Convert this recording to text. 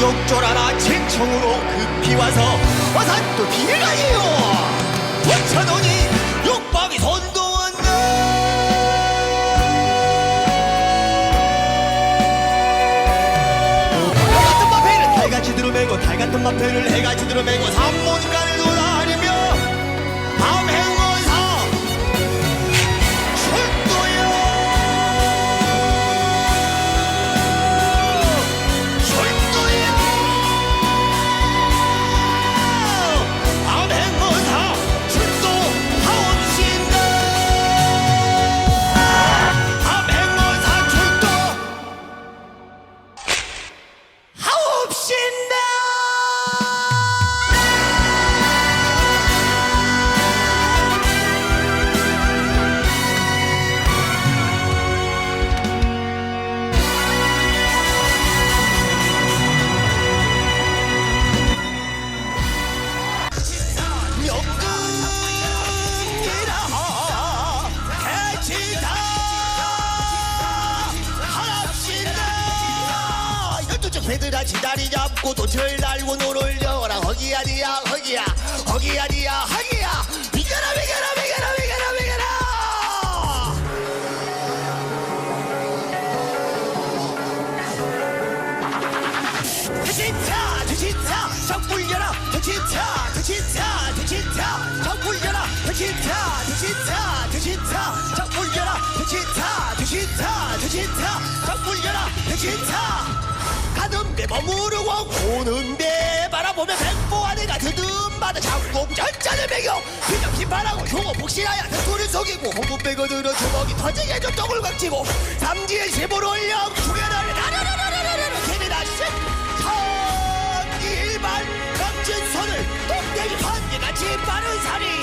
욕조라라 진청으로 급히 와서 붙여놓니 욕박이 손동원네. 같은 마패를 달같이 들어매고 달같은 마패를 해같이 들어매고 삼문간을 배들아 지다리 잡고 도철 달고 노를 여라. 허기야리야 허기야. 허기야리야 허기야. 비겨라 비겨라 비겨라 비겨라 비겨라. 두치타 두치타 적불려라. 두치타 두치타 두치타 적불려라. 두치타 두치타 두치타 적불려라. 두치타 두치타 두치타 적불려라. 두치타 가는 데 머무르고 보는 데 바라보며 백보아내가 드듬받아 장공 전자를 매겨 균형 심판하고 흉어 복실하여 대토를 속이고 공부 빼고 들어 주먹이 터지게 좀 떡을 각지고 삼지의 세보를 올려 죽여라 라라라라라라라 개미다 씨 천일반 멋진 손을 똥대기 번개같이 빠른 살이